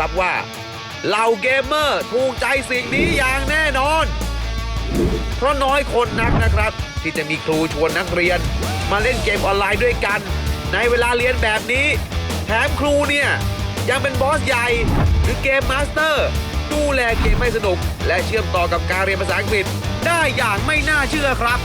ครับว่าเหล่าเกมเมอร์ถูกใจสิ่งนี้อย่างแน่นอน เพราะน้อยคนนักนะครับ ที่จะมีครูชวนนักเรียน มาเล่นเกมออนไลน์ด้วยกัน ในเวลาเรียนแบบนี้ แถมครูเนี่ย ยังเป็นบอสใหญ่ หรือเกมมาสเตอร์ ดูแลเกมให้สนุก และเชื่อมต่อกับการเรียนภาษาอังกฤษได้อย่างไม่น่าเชื่อครับ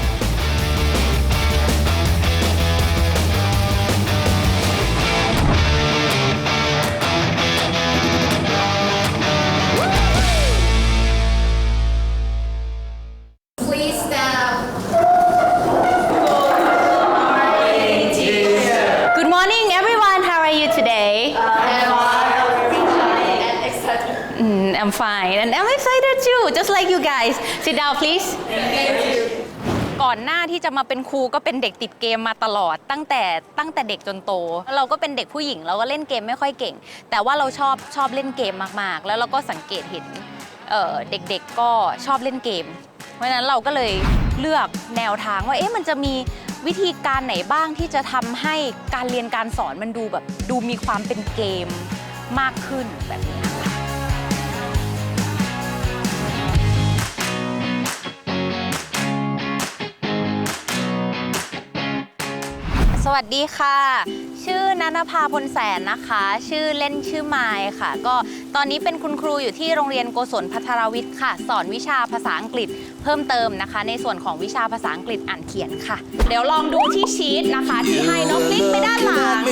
Sit down, please. ก่อนหน้าที่จะมาเป็นครูก็เป็นเด็กติดเกมมาตลอด ตั้งแต่ตั้งแต่เด็กจนโต เราก็เป็นเด็กผู้หญิงเราก็เล่นเกมไม่ค่อยเก่ง แต่ว่าเราชอบชอบเล่นเกมมากๆ แล้วเราก็สังเกตเห็นเเด็กๆก็ชอบเล่นเกม เพราะฉะนั้นเราก็เลยเลือกแนวทางว่าเอ๊ะมันจะมีวิธีการไหนบ้างที่จะทำให้การเรียนการสอนมันดูแบบดูมีความเป็นเกมมากขึ้นแบบนี้ค่ะ วัสดีค่ะ ชื่อนันภาพลแสนนะคะ ชื่อเล่นชื่อไมายค่ะ ก็ตอนนี้เป็นคุณครูอยู่ที่โรงเรียนโกศลพัทรวิทย์ค่ะ สอนวิชาภาษาอังกฤษเพิ่มเติมนะคะ ในส่วนของวิชาภาษาอังกฤษอ่านเขียนค่ะ เดี๋ยวลองดูที่ชีตนะคะ ที่ให้น้องลิกไปด้านหลังเ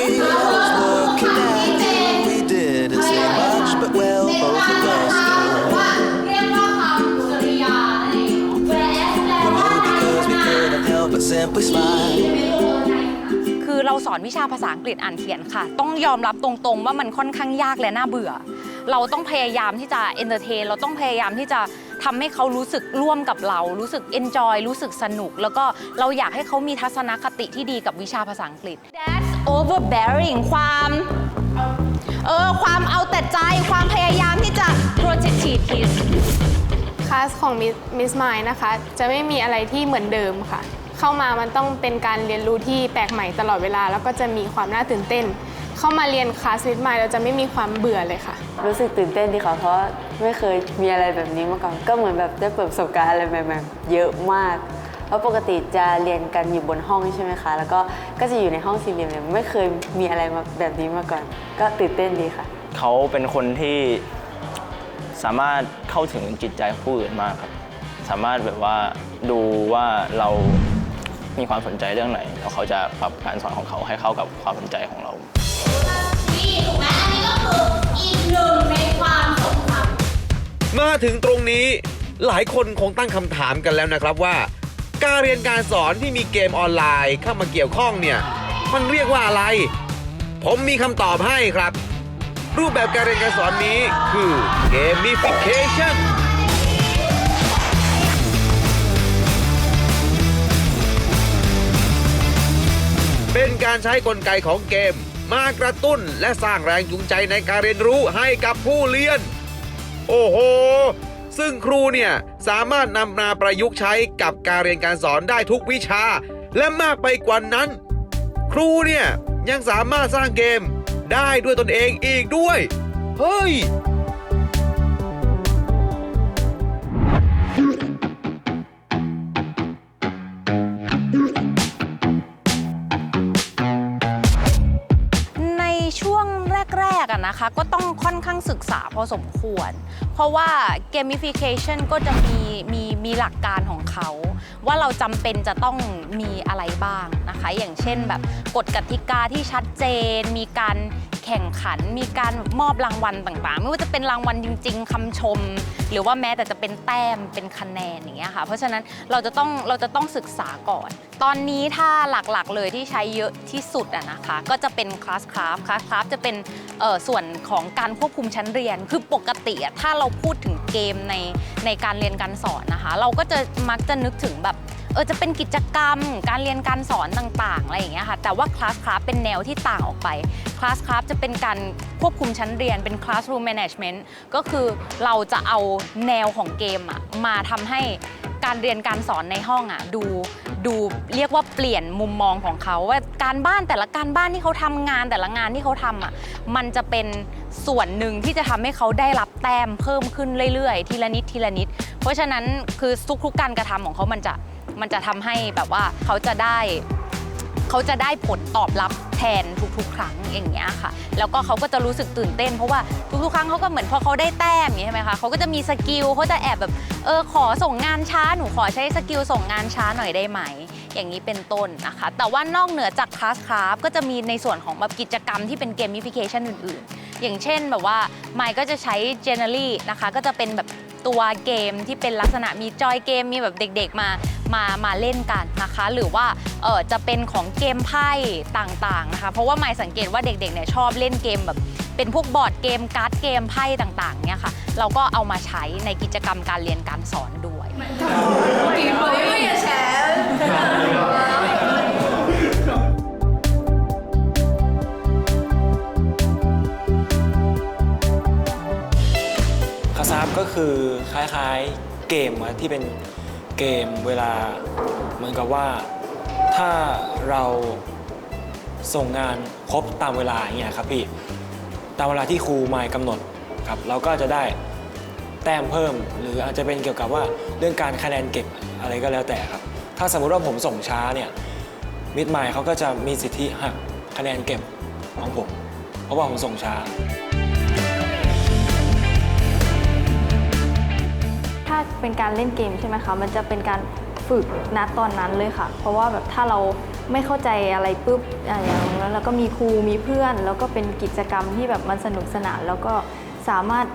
รียกว่าคำกริยานั่น whereas แปล We ว่า knew because we couldn't help but simply smile. เราสอนวิชาภาษาอังกฤษอ่านเขียนค่ะ ต้องยอมรับตรงๆ ว่ามันค่อนข้างยากและน่าเบื่อ เราต้องพยายามที่จะเอนเตอร์เทนเราต้องพยายามที่จะทำให้เขารู้สึกร่วมกับเรา รู้สึกเอนจอยรู้สึกสนุก แล้วก็เราอยากให้เขามีทัศนคติที่ดีกับวิชาภาษาอังกฤษ That's overbearing ความเออความเอาแต่ใจความพยายามที่จะ protective kids คลาสของมิสไมล์นะคะ จะไม่มีอะไรที่เหมือนเดิมค่ะ เข้ามามันต้องเป็นการเรียนรู้ที่แปลกใหม่ตลอดเวลา แล้วก็จะมีความน่าตื่นเต้น เข้ามาเรียนคลาสมิสไมล์เราจะไม่มีความเบื่อเลยค่ะ รู้สึกตื่นเต้นดีค่ะเพราะไม่เคยมีอะไรแบบนี้มาก่อนก็เหมือนแบบได้เปิดประสบการณ์อะไรใหม่ๆเยอะมากเพราะปกติจะเรียนกันอยู่บนห้องใช่ไหมคะ แล้วก็ก็จะอยู่ในห้องสี่เหลี่ยมเนี่ยไม่เคยมีอะไรมาแบบนี้มาก่อน ก็ตื่นเต้นดีค่ะ เขาเป็นคนที่สามารถเข้าถึงจิตใจผู้อื่นมากครับ สามารถแบบว่าดูว่าเรา มีความสนใจเรื่องไหนแล้วเขาจะปรับการสอนของเขาให้เข้ากับความสนใจของเรา นี่ถูกไหมอันนี้ก็คืออีกหนึ่งในความสมคำมาถึงตรงนี้หลายคนคงตั้งคำถามกันแล้วนะครับว่า การเรียนการสอนที่มีเกมออนไลน์เข้ามาเกี่ยวข้องเนี่ย มันเรียกว่าอะไร ผมมีคำตอบให้ครับ รูปแบบการเรียนการสอนนี้คือ gamification เป็นการใช้กลไกของเกม มากระตุ้นและสร้างแรงจูงใจในการเรียนรู้ให้กับผู้เรียน โอ้โห ซึ่งครูเนี่ยสามารถนำมาประยุกต์ใช้กับการเรียนการสอนได้ทุกวิชา และมากไปกว่านั้น ครูเนี่ยยังสามารถสร้างเกมได้ด้วยตนเองอีกด้วย เฮ้ย คะก็ต้องค่อนข้างศึกษาพอสมควร เพราะว่า gamification ก็จะมีมีมีหลักการของเขา ว่าเราจำเป็นจะต้องมีอะไรบ้างนะคะ อย่างเช่นแบบกฎกติกาที่ชัดเจน มีการแข่งขัน มีการมอบรางวัลต่างๆ ไม่ว่าจะเป็นรางวัลจริง ๆคำชม หรือว่าแม้แต่จะเป็นแต้มเป็นคะแนนอย่างเงี้ยค่ะ เพราะฉะนั้นเราจะต้องเราจะต้องศึกษาก่อน ตอนนี้ถ้าหลักๆเลยที่ใช้เยอะที่สุดอะนะคะ ก็จะเป็นคลาสคราฟคลาสคราฟจะเป็นเอ่อส่วนของการควบคุมชั้นเรียน คือปกติอะถ้าเราพูดถึงเกมในในการเรียนการสอนนะคะ เราก็จะมักจะนึกถึงแบบเออจะเป็นกิจกรรม การเรียนการสอนต่างๆอะไรอย่างเงี้ยค่ะแต่ว่าคลาสคราฟเป็นแนวที่ต่างออกไปคลาสคราฟจะเป็นการควบคุมชั้นเรียนเป็น classroom management ก็คือเราจะเอาแนวของเกมอะมาทำให้การเรียนการสอนในห้องอะดู ดูเรียกว่าเปลี่ยนมุมมองของเขาว่าการบ้านแต่ละการบ้านที่เขาทำงานแต่ละงานที่เขาทำอะมันจะเป็นส่วนหนึ่งที่จะทำให้เขาได้รับแต้มเพิ่มขึ้นเรื่อยๆ ทีละนิดทีละนิด เพราะฉะนั้นคือทุกๆการกระทำของเขามันจะมันจะทำให้แบบว่าเขาจะได้ เขาจะได้ผลตอบรับแทนทุกๆ ครั้งอย่างเงี้ยค่ะ แล้วก็เขาก็จะรู้สึกตื่นเต้น เพราะว่าทุกๆ ครั้งเขาก็เหมือนพอเขาได้แต้มอย่างเงี้ยใช่ไหมคะเขาก็จะมีสกิลเขาจะแอบแบบเออขอส่งงานช้าหนูขอใช้สกิลส่งงานช้าหน่อยได้ไหม อย่างนี้เป็นต้นนะคะ แต่ว่านอกเหนือจากคลาสคราฟก็จะมีในส่วนของแบบกิจกรรมที่เป็นเกม i ิ i เคชันอื่นๆ อย่างเช่นแบบว่าไมค์ก็จะใช้ Generally นะคะก็จะเป็นแบบ ตัวเกมที่เป็นลักษณะมีจอยเกมมีแบบเด็กๆมามามาเล่นกันนะคะ หรือว่าเออจะเป็นของเกมไพ่ต่างๆนะคะ เพราะว่าไม่สังเกตว่าเด็กๆเนี่ยชอบเล่นเกมแบบเป็นพวกบอร์ดเกมการ์ดเกมไพ่ต่างๆเนี่ยค่ะ เราก็เอามาใช้ในกิจกรรมการเรียนการสอนด้วยคาซาฟก็คือคล้ายๆเกมอะที่เป็นเกมเวลาเหมือนกับว่าถ้าเราส่งงานครบตามเวลาอย่างเงี้ยครับพี่ตามเวลาที่ครูหมายกำหนดครับเราก็จะได้แต้มเพิ่ม หรืออาจจะเป็นเกี่ยวกับว่าเรื่องการคะแนนเก็บอะไรก็แล้วแต่ครับ ถ้าสมมุติว่าผมส่งช้าเนี่ยมิดไมล์เขาก็จะมีสิทธิหักคะแนนเก็บของผม เพราะว่าผมส่งช้า เป็นการเล่นเกมใช่ไหมคะ มันจะเป็นการฝึกณตอนนั้นเลยค่ะ เพราะว่าแบบถ้าเราไม่เข้าใจอะไรปุ๊บอะอย่างนั้นแล้วก็มีครูมีเพื่อน แล้วก็เป็นกิจกรรมที่แบบมันสนุกสนาน แล้วก็สามารถ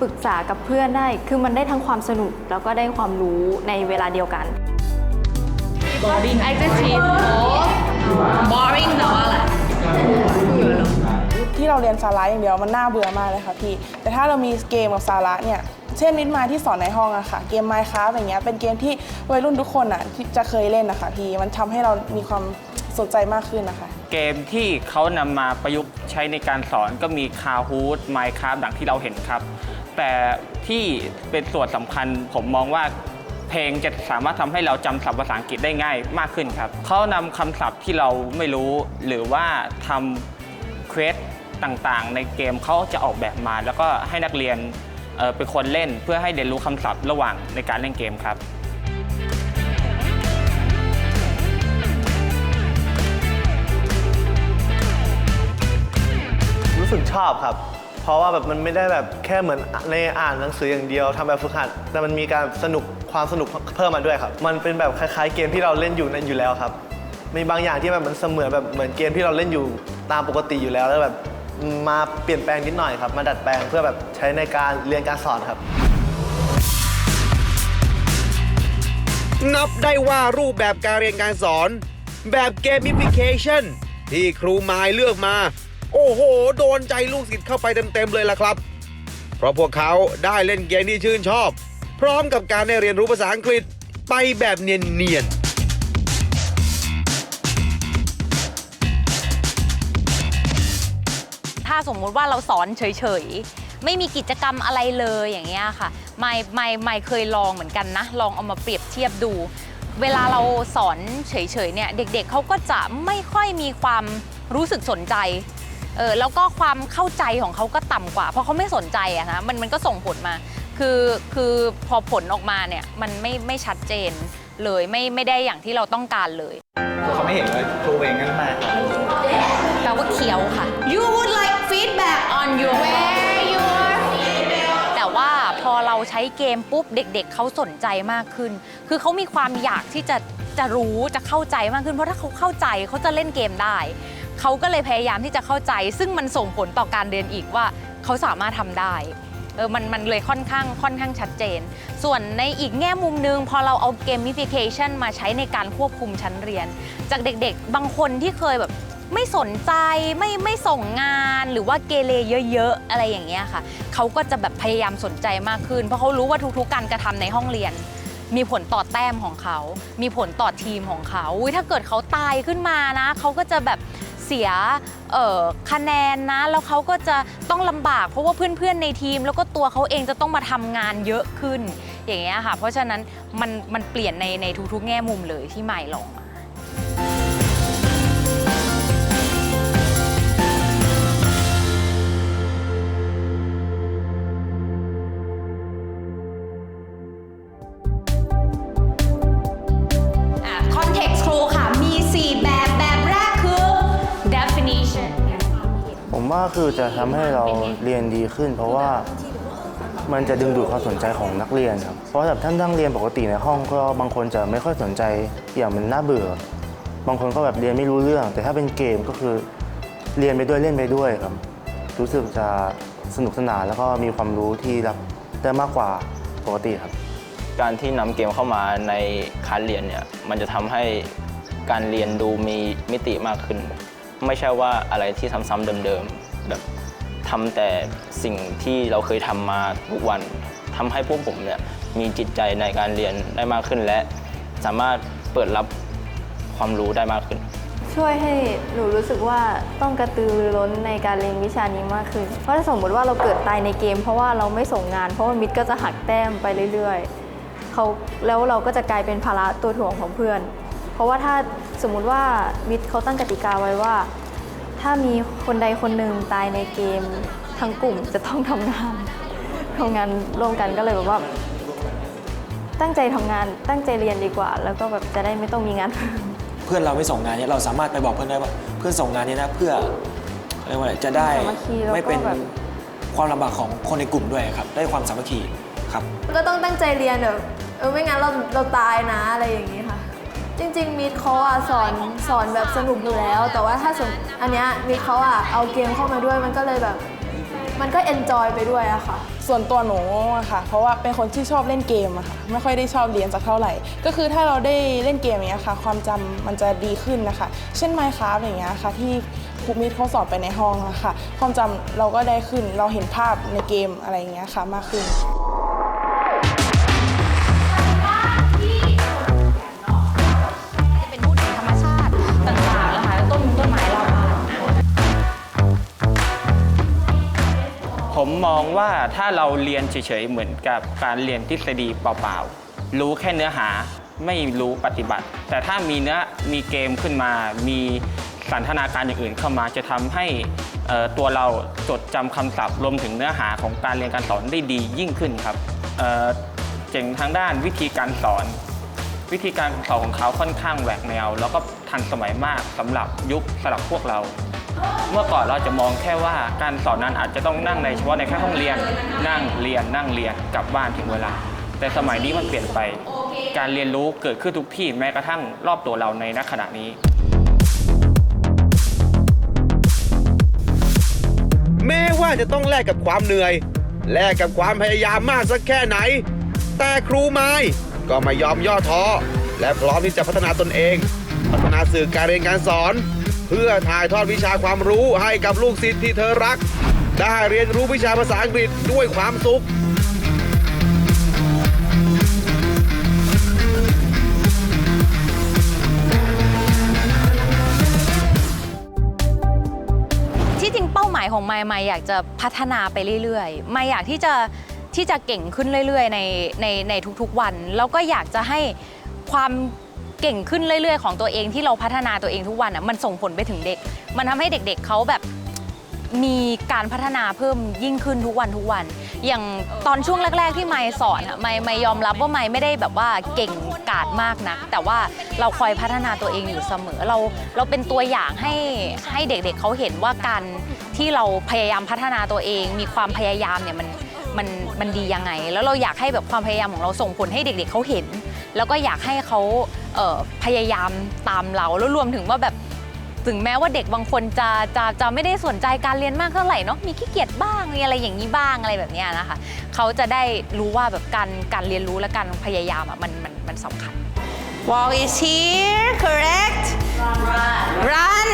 ปรึกษากับเพื่อนได้ คือมันได้ทั้งความสนุกแล้วก็ได้ความรู้ในเวลาเดียวกัน boring adjective boring แต่ว่าอะไรที่เราเรียนสาระอย่างเดียวมันน่าเบื่อมากเลยค่ะพี่ แต่ถ้าเรามีเกมกับสาระเนี่ยเช่นนิดมาที่สอนในห้องอะค่ะ เกม Minecraft อย่างเงี้ยเป็นเกมที่วัยรุ่นทุกคนอะที่จะเคยเล่นนะคะพี่มันทำให้เรามีความสนใจมากขึ้นนะคะ เกมที่เขานำมาประยุกต์ใช้ในการสอนก็มีคาฮูดไมค์ครับดังที่เราเห็นครับ แต่ที่เป็นส่วนสำคัญผมมองว่าเพลงจะสามารถทำให้เราจำศัพท์ภาษาอังกฤษได้ง่ายมากขึ้นครับเขานำคำศัพท์ที่เราไม่รู้หรือว่าทำเควสต่างๆ ในเกมเขาจะออกแบบมา แล้วก็ให้นักเรียน เป็นคนเล่นเพื่อให้เรียนรู้คำศัพท์ระหว่างในการเล่นเกมครับรู้สึกชอบครับ เพราะว่าแบบมันไม่ได้แบบแค่เหมือนในอ่านหนังสืออย่างเดียวทำแบบฝึกหัด แต่มันมีการสนุกความสนุกเพิ่มมาด้วยครับ มันเป็นแบบคล้ายๆเกมที่เราเล่นอยู่นั่นอยู่แล้วครับมีบางอย่างที่แบบมันเสมือนแบบเหมือนเกมที่เราเล่นอยู่ตามปกติอยู่แล้วแล้วแบบ มาเปลี่ยนแปลงนิดหน่อยครับ มาดัดแปลงเพื่อแบบใช้ในการเรียนการสอนครับ นับได้ว่ารูปแบบการเรียนการสอน แบบเกม i ิ i เคชันที่ครูไมายเลือกมา โอ้โห โดนใจลูกศิษย์เข้าไปเต็มๆเลยล่ะครับ เพราะพวกเขาได้เล่นเกมที่ชื่นชอบ พร้อมกับการได้เรียนรู้ภาษาอังกฤษไปแบบเนียนๆ สมมุติว่าเราสอนเฉยๆ ไม่มีกิจกรรมอะไรเลยอย่างเงี้ยค่ะไม่ไม่ไม่เคยลองเหมือนกันนะ ลองเอามาเปรียบเทียบดู เวลาเราสอนเฉยๆเนี่ยเด็กๆเขาก็จะไม่ค่อยมีความรู้สึกสนใจเออแล้วก็ความเข้าใจของเขาก็ต่ำกว่า เพราะเขาไม่สนใจอะนะมันมันก็ส่งผลมาคือคือพอผลออกมาเนี่ยมันไม่ไม่ชัดเจนเลยไม่ไม่ได้อย่างที่เราต้องการเลยเขาไม่เห็นเลยครูเองก็มาครับแปลว่าเคี้ยวค่ะ You would like feedback on your where you are แต่ว่าพอเราใช้เกมปุ๊บเด็กๆเขาสนใจมากขึ้น คือเขามีความอยากที่จะจะรู้จะเข้าใจมากขึ้น เพราะถ้าเขาเข้าใจเขาจะเล่นเกมได้ เขาก็เลยพยายามที่จะเข้าใจ ซึ่งมันส่งผลต่อการเรียนอีกว่าเขาสามารถทำได้เออมันมันเลยค่อนข้างค่อนข้างชัดเจน ส่วนในอีกแง่มุมหนึง พอเราเอาเกม i ิ i เคชันมาใช้ในการควบคุมชั้นเรียน จากเด็กๆ บางคนที่เคยแบบ ไม่สนใจไม่ไม่ส่งงานหรือว่าเกเรเยอะๆ อะไรอย่างเงี้ยค่ะเขาก็จะแบบพยายามสนใจมากขึ้น เพราะเขารู้ว่าทุกๆ การกระทำในห้องเรียน มีผลต่อแต้มของเขา มีผลต่อทีมของเขาอุ๊ยถ้าเกิดเขาตายขึ้นมานะเขาก็จะแบบเสียคะแนนนะ แล้วเขาก็จะต้องลำบาก เพราะว่าเพื่อนๆในทีม แล้วก็ตัวเขาเองจะต้องมาทำงานเยอะขึ้นอย่างเงี้ยค่ะ เพราะฉะนั้นมันมันเปลี่ยนในในทุกๆแง่มุมเลยที่ใหม่ลอง ว่าคือจะทำให้เราเรียนดีขึ้น เพราะว่ามันจะดึงดูดความสนใจของนักเรียนครับ เพราะแบบท่านนั่งเรียนปกติในห้องก็บางคนจะไม่ค่อยสนใจอย่างมันน่าเบื่อ บางคนก็แบบเรียนไม่รู้เรื่อง แต่ถ้าเป็นเกมก็คือเรียนไปด้วยเล่นไปด้วยครับ รู้สึกจะสนุกสนานแล้วก็มีความรู้ที่รับได้มากกว่าปกติครับ การที่นำเกมเข้ามาในคลาสเรียนเนี่ยมันจะทำให้การเรียนดูมีมิติมากขึ้น ไม่ใช่ว่าอะไรที่ซ้ำๆเดิมๆ แบบทำแต่สิ่งที่เราเคยทำมาทุกวันทำให้พวกผมเนี่ยมีจิตใจในการเรียนได้มากขึ้น และสามารถเปิดรับความรู้ได้มากขึ้น ช่วยให้หนูรู้สึกว่าต้องกระตือรือร้นในการเรียนวิชานี้มากขึ้น เพราะถ้าสมมติว่าเราเกิดตายในเกม เพราะว่าเราไม่ส่งงาน เพราะว่ามิดก็จะหักแต้มไปเรื่อยๆเขาแล้วเราก็จะกลายเป็นภาระตัวถ่วงของเพื่อน เพราะว่าถ้าสมมุติว่ามิดเขาตั้งกติกาไว้ว่า ถ้ามีคนใดคนหนึ่งตายในเกมทั้งกลุ่มจะต้องทำงานทำงานร่วมกันก็เลยแบบว่า ตั้งใจทำงานตั้งใจเรียนดีกว่า แล้วก็แบบจะได้ไม่ต้องมีงานเพื่อนเราไม่ส่งงานเนี่ยเราสามารถไปบอกเพื่อนได้ว่าเพื่อนส่งงานเนี่ยนะเพื่อเรียกว่าอะไรจะได้สามัคคีแล้วก็ไม่เป็นแบบ ความลำบากของคนในกลุ่มด้วยครับ ได้ความสามัคคีครับ ก็ต้องตั้งใจเรียนแบบเออไม่งั้นเราเราตายนะอะไรอย่างนี้ค่ะ จริงๆมิดเขาอะสอนสอนแบบสนุกอยู่แล้ว แต่ว่าถ้าสมอันเนี้ยมิดเขาอะเอาเกมเข้ามาด้วยมันก็เลยแบบ มันก็เอนจอยไปด้วยอะค่ะ ส่วนตัวหนูอะค่ะ เพราะว่าเป็นคนที่ชอบเล่นเกมอะค่ะ ไม่ค่อยได้ชอบเรียนสักเท่าไหร่ ก็คือถ้าเราได้เล่นเกมอย่างเงี้ยค่ะ ความจำมันจะดีขึ้นนะคะ เช่น Minecraft อย่างเงี้ยค่ะ ที่ครูมิตเขาสอนไปในห้องอะค่ะ ความจำเราก็ได้ขึ้น เราเห็นภาพในเกมอะไรอย่างเงี้ยค่ะมากขึ้น มมองว่าถ้าเราเรียนเฉยๆเหมือนกับการเรียนทฤษฎีเปล่าๆ รู้แค่เนื้อหาไม่รู้ปฏิบัติ แต่ถ้ามีเนื้อมีเกมขึ้นมา มีสันทนาการอย่างอื่นเข้ามาจะทำให้ตัวเราจดจำคำศัพท์รวมถึงเนื้อหาของการเรียนการสอนได้ดียิ่งขึ้นครับเจ๋งทางด้านวิธีการสอน วิธีการสอนของเขาค่อนข้างแหวกแนว แล้วก็ทันสมัยมากสำหรับยุคสำหรับพวกเรา เมื่อก่อนเราจะมองแค่ว่าการสอนนั้นอาจจะต้องนั่งในเฉพาะในแค่ห้องเรียน นั่งเรียนนั่งเรียนกลับบ้านถึงเวลา แต่สมัยนี้มันเปลี่ยนไป การเรียนรู้เกิดขึ้นทุกที่แม้กระทั่งรอบตัวเราในณขณะนี้ แม้ว่าจะต้องแลกกับความเหนื่อย แลกกับความพยายามมากสักแค่ไหน แต่ครูไม้ ก็ไม่ยอมย่อท้อ และพร้อมที่จะพัฒนาตนเอง พัฒนาสื่อการเรียนการสอน เพื่อถ่ายทอดวิชาความรู้ให้กับลูกศิษย์ที่เธอรัก ได้เรียนรู้วิชาภาษาอังกฤษด้วยความสุขที่จริงเป้าหมายของไมค์ไมค์อยากจะพัฒนาไปเรื่อยๆไมค์อยากที่จะ ที่จะเก่งขึ้นเรื่อยๆ ในในในทุกๆวัน แล้วก็อยากจะให้ความเก่งขึ้นเรื่อยๆ ของตัวเองที่เราพัฒนาตัวเองทุกวันอะมันส่งผลไปถึงเด็ก มันทำให้เด็กๆเขาแบบมีการพัฒนาเพิ่มยิ่งขึ้นทุกวันทุกวัน อย่างตอนช่วงแรก ๆ ที่ไมค์สอนอะไมค์ไมค์ยอมรับว่าไมค์ไม่ได้แบบว่าเก่งกาจมากนะแต่ว่าเราคอยพัฒนาตัวเองอยู่เสมอเราเราเป็นตัวอย่างให้ให้เด็กๆเขาเห็นว่าการที่เราพยายามพัฒนาตัวเอง มีความพยายามเนี่ยมัน มันมันดียังไง แล้วเราอยากให้แบบความพยายามของเราส่งผลให้เด็ก ๆเขาเห็น แล้วก็อยากให้เขาเพยายามตามเราแล้วรวมถึงว่าแบบถึงแม้ว่าเด็กบางคนจะจะจะไม่ได้สนใจการเรียนมากเท่าไหร่เนาะมีขี้เกียจบ้างมีอะไรอย่างนี้บ้างอะไรแบบนี้นะคะเขาจะได้รู้ว่าแบบการการเรียนรู้และการพยายามอะมันมันมันสำคัญ Walk is here correct run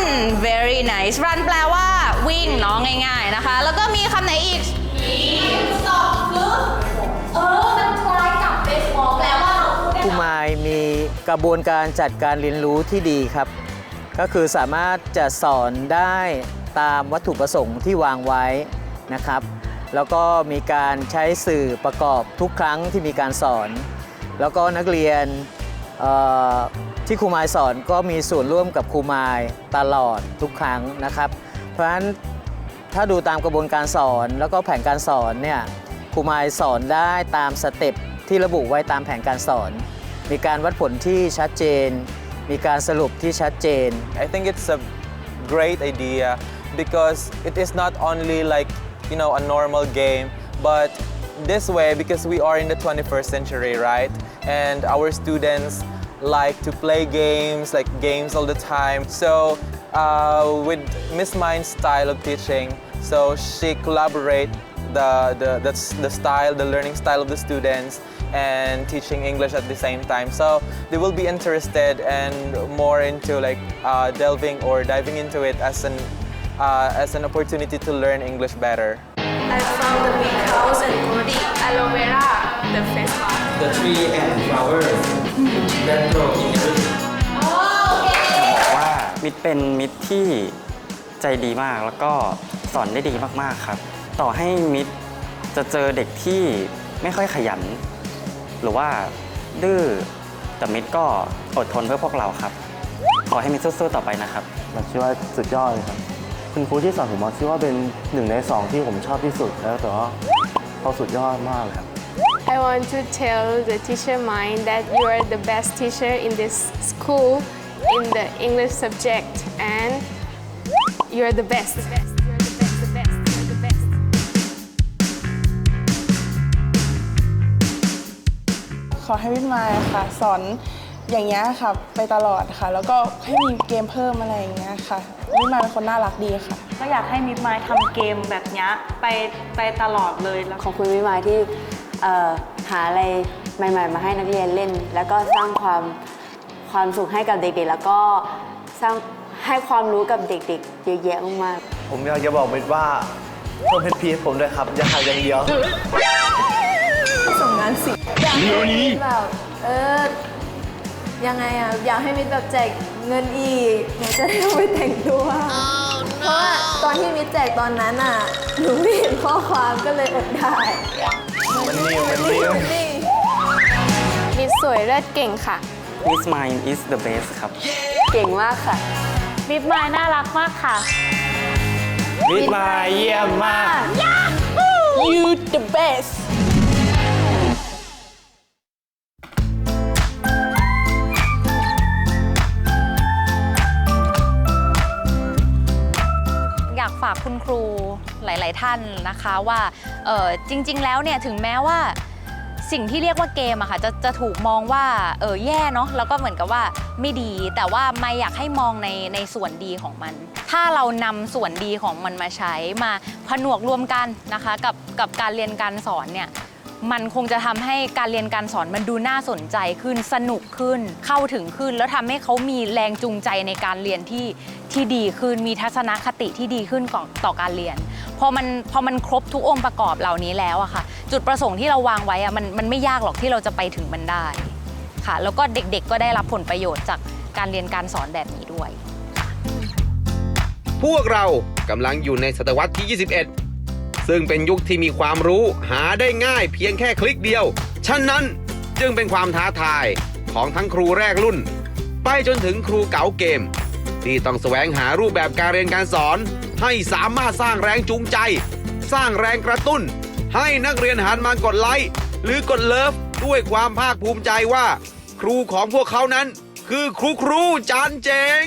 very nice run แปลว่าวิ่งเนาะง่าย ๆนะคะ แล้วก็มีคำไหนอีก สองคือเออมันคล้ายกับเบสบอลแปลว่าเราพูดได้ครูมายมีกระบวนการจัดการเรียนรู้ที่ดีครับ ก็คือสามารถจะสอนได้ตามวัตถุประสงค์ที่วางไว้นะครับ แล้วก็มีการใช้สื่อประกอบทุกครั้งที่มีการสอน แล้วก็นักเรียนที่ครูมายสอนก็มีส่วนร่วมกับครูมายตลอดทุกครั้งนะครับ เพราะฉะนั้น ถ้าดูตามกระบวนการสอนแล้วก็แผนการสอนเนี่ยครูมายสอนได้ตามสเต็ปที่ระบุไว้ตามแผนการสอน มีการวัดผลที่ชัดเจน มีการสรุปที่ชัดเจน I think it's a great idea because it is not only like you know a normal game but this way because we are in the 21st century right and our students like to play games like games all the time so uh, with Miss Mind's style of teaching. So she collaborate the, the, the, the style, the learning style of the students and teaching English at the same time. So they will be interested and more into like uh, delving or diving into it as an, uh, as an opportunity to learn English better. I found the big house and body, aloe vera, the face mask. The tree and flowers that grow in มิตรเป็นมิตรที่ใจดีมากแล้วก็สอนได้ดีมากๆครับ ต่อให้มิตรจะเจอเด็กที่ไม่ค่อยขยัน หรือว่าดื้อแต่มิตรก็อดทนเพื่อพวกเราครับ ขอให้มิตรสู้ๆต่อไปนะครับผมคิดว่าสุดยอดเลยครับ คุณครูที่สอนผมมาคิดว่าเป็นหนึ่งในสองที่ผมชอบที่สุดแล้วแต่ว่าเขาสุดยอดมากเลยครับ I want to tell the teacher mine that you are the best teacher in this school in the English subject and you're the best. ขอให้วิทย์มายค่ะ สอนอย่างเงี้ยค่ะ ไปตลอดค่ะ แล้วก็ให้มีเกมเพิ่มอะไรอย่างเงี้ยค่ะวิทย์มายเป็นคนน่ารักดีค่ะ ก็อยากให้มิดไมล์ทำเกมแบบเนี้ยไปไปตลอดเลยแล้ว ขอบคุณวิมายที่เอ่อหาอะไรใหม่ ๆ มาให้นักเรียนเล่น แล้วก็สร้างความ ความสุขให้กับเด็กๆ แล้วก็สร้างให้ความรู้กับเด็กๆ เยอะแยะมากๆผมอยากจะบอกมิตรว่าเพิ่มเพชรพีให้ผมด้วยครับ อย่าหาอย่างเดียวส่งงานสิอยากให้มิตรแบบเออยังไงอะอยากให้มิตรแบบแจกเงินอีกหนูจะได้เอาไปแต่งตัวเพราะว่าตอนที่มิตรแจกตอนนั้นอะหนูไม่เห็นข้อความก็เลยอดได้มันนิ่วมันนิ่วมิตรสวยเลิศเก่งค่ะ Miss Mine is the best ครับ เก่งมากค่ะมิดไมล์น่ารักมากค่ะมิดมาเยี่ยมมาก You the best อยากฝากคุณครูหลาย ๆ ท่านนะคะว่าเออจริง ๆ แล้วเนี่ยถึงแม้ว่า สิ่งที่เรียกว่าเกมอะค่ะจะจะถูกมองว่าเออแย่เนาะแล้วก็เหมือนกับว่าไม่ดี แต่ว่าไม่อยากให้มองในในส่วนดีของมัน ถ้าเรานำส่วนดีของมันมาใช้มาผนวกรวมกันนะคะ กับกับการเรียนการสอนเนี่ย มันคงจะทำให้การเรียนการสอนมันดูน่าสนใจขึ้นสนุกขึ้น เข้าถึงขึ้น แล้วทำให้เขามีแรงจูงใจในการเรียนที่ที่ดีขึ้น มีทัศนคติที่ดีขึ้นก่อนต่อการเรียนพอมันพอมันครบทุกองค์ประกอบเหล่านี้แล้วอะค่ะ จุดประสงค์ที่เราวางไว้อะมันมันไม่ยากหรอกที่เราจะไปถึงมันได้ค่ะ แล้วก็เด็กๆก็ได้รับผลประโยชน์จากการเรียนการสอนแบบนี้ด้วย พวกเรากำลังอยู่ในศตวรรษที่ 21 ซึ่งเป็นยุคที่มีความรู้หาได้ง่ายเพียงแค่คลิกเดียว ฉะนั้นจึงเป็นความท้าทายของทั้งครูแรกรุ่น ไปจนถึงครูเก๋าเกม ที่ต้องแสวงหารูปแบบการเรียนการสอน ให้สามารถสร้างแรงจูงใจ สร้างแรงกระตุ้น ให้นักเรียนหันมากดไลค์หรือกดเลิฟด้วยความภาคภูมิใจว่า ครูของพวกเขานั้น คือครูครูจานเจง